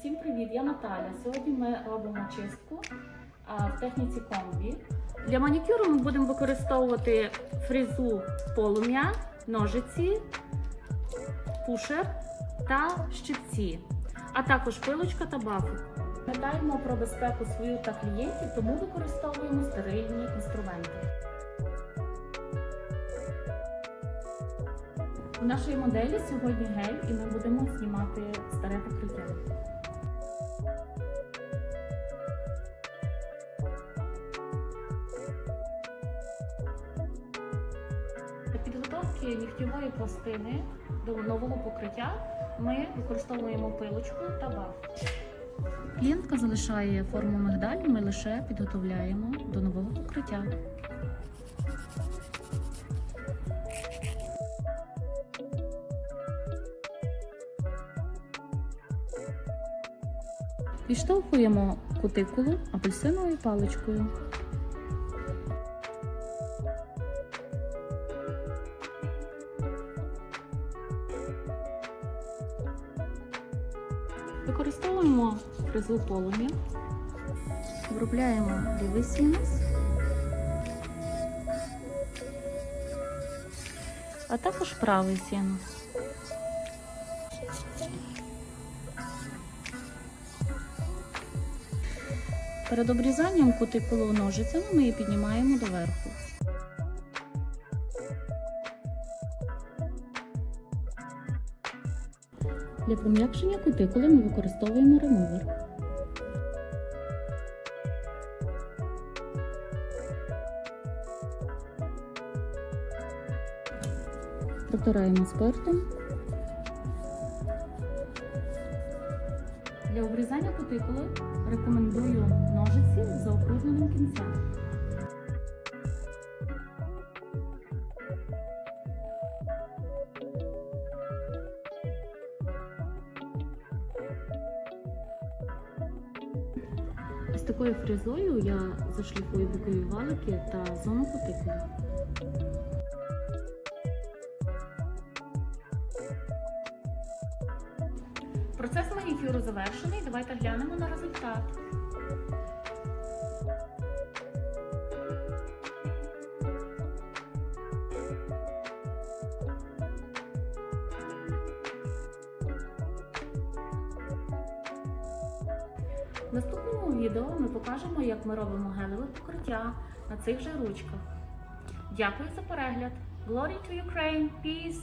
Всім привіт! Я Наталя. Сьогодні ми робимо чистку в техніці комбі. Для манікюру ми будемо використовувати фрезу полум'я, ножиці, пушер та щипці, а також пилочка та бафик. Пам'ятаємо про безпеку свою та клієнтів, тому використовуємо стерильні інструменти. У нашої моделі сьогодні гель, і ми будемо знімати старе покриття. Підготовки нігтєвої пластини до нового покриття ми використовуємо пилочку та баф. Клієнтка залишає форму мигдаль, ми лише підготовляємо до нового покриття. Відштовхуємо кутикулу апельсиновою паличкою. Використовуємо фрезу полум'я, обробляємо лівий синус, а також правий синус. Перед обрізанням кутикулу ножицями ми її піднімаємо доверху. Для пом'якшення кутикули ми використовуємо ремувер. Протираємо спиртом. Для обрізання кутикули рекомендую ножиці з заокругленим кінцем. Ось такою фрезою я зашліфую бокові валики та зону кутикули. Процес манікюру завершений. Давайте глянемо на результат. В наступному відео ми покажемо, як ми робимо гелеве покриття на цих же ручках. Дякую за перегляд! Glory to Ukraine! Peace!